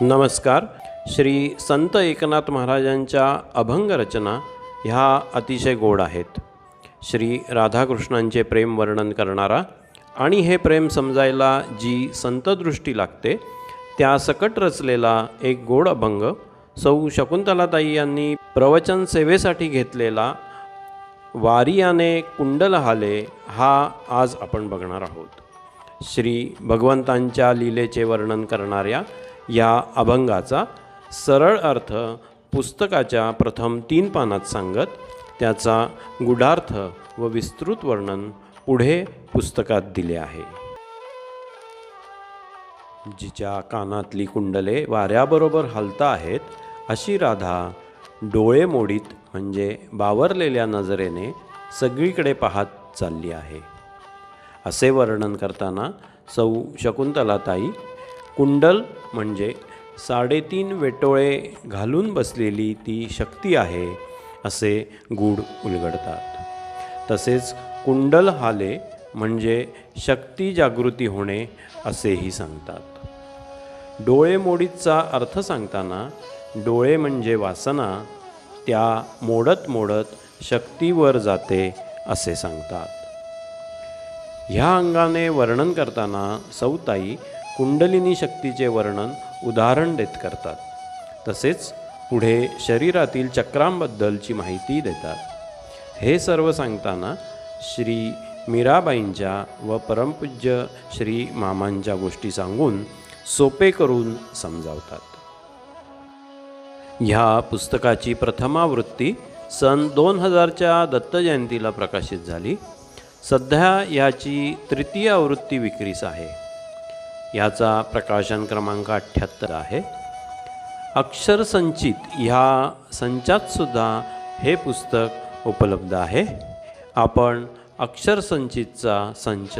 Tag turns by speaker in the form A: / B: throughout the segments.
A: नमस्कार. श्री संत एकनाथ महाराजांच्या अभंग रचना ह्या अतिशय गोड आहेत. श्री राधाकृष्णांचे प्रेम वर्णन करणारा आणि हे प्रेम समजायला जी संतदृष्टी लागते त्या सकट रचलेला एक गोड अभंग सौ शकुंतलाताई यांनी प्रवचन सेवेसाठी घेतलेला वारियाने कुंडल हाले हा आज आपण बघणार आहोत. श्री भगवंतांच्या लीलेचे वर्णन करणाऱ्या या अभंगाचा सरळ अर्थ पुस्तकाच्या प्रथम तीन पानात सांगत त्याचा गुढार्थ व विस्तृत वर्णन पुढे पुस्तकात दिले आहे. जिच्या कानातली कुंडले वाऱ्याबरोबर हलता आहेत अशी राधा डोळे मोडीत म्हणजे बावरलेल्या नजरेने सगळीकडे पाहत चालली आहे. असे वर्णन करताना सौ शकुंतलाताई कुंडल म्हणजे साडेतीन वेटोळे घालून बसलेली ती शक्ती आहे असे गूढ उलगडतात. तसेच कुंडल हाले म्हणजे शक्ती जागृती होणे असेही सांगतात. डोळे मोडीचा अर्थ सांगताना डोळे म्हणजे वासना त्या मोडत मोडत शक्तीवर जाते असे सांगतात. ह्या अंगाने वर्णन करताना सौताई कुंडलिनी शक्तीचे वर्णन उदाहरण देत करतात. तसेच पुढे शरीरातील चक्रांबद्दलची माहिती देतात. हे सर्व सांगताना श्री मीराबाईंच्या व परमपूज्य श्री मामांच्या गोष्टी सांगून सोपे करून समजावतात. ह्या पुस्तकाची प्रथमावृत्ती सन दोन हजारच्या दत्तजयंतीला प्रकाशित झाली. सध्या याची तृतीय आवृत्ती विक्रीस आहे. याचा प्रकाशन क्रमांक अठ्ठ्याहत्तर आहे. अक्षरसंचित ह्या संचातसुद्धा हे पुस्तक उपलब्ध आहे. आपण अक्षरसंचितचा संच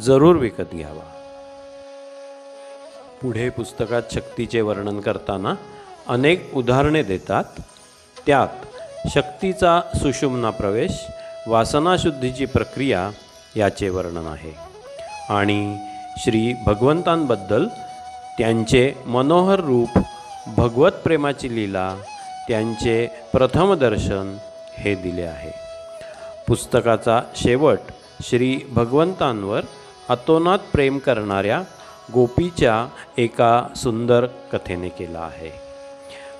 A: जरूर विकत घ्यावा. पुढे पुस्तकात शक्तीचे वर्णन करताना अनेक उदाहरणे देतात. त्यात शक्तीचा सुषुम्ना प्रवेश वासनाशुद्धीची प्रक्रिया याचे वर्णन आहे. आणि श्री भगवंतांबद्दल त्यांचे मनोहर रूप भगवत प्रेमाची लीला त्यांचे प्रथम दर्शन हे दिले आहे. पुस्तकाचा शेवट श्री भगवंतांवर अतोनात प्रेम करणाऱ्या गोपीच्या एका सुंदर कथेने केला आहे.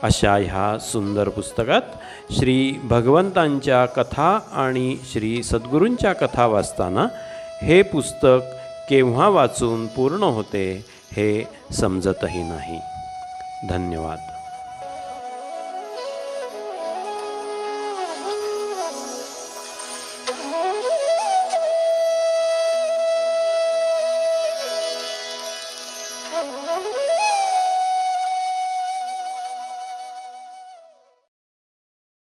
A: अशा ह्या सुंदर पुस्तकात श्री भगवंतांच्या कथा आणि श्री सद्गुरूंच्या कथा वाचताना हे पुस्तक केव्हा वाचून पूर्ण होते हे समजतही नाही धन्यवाद
B: Oh.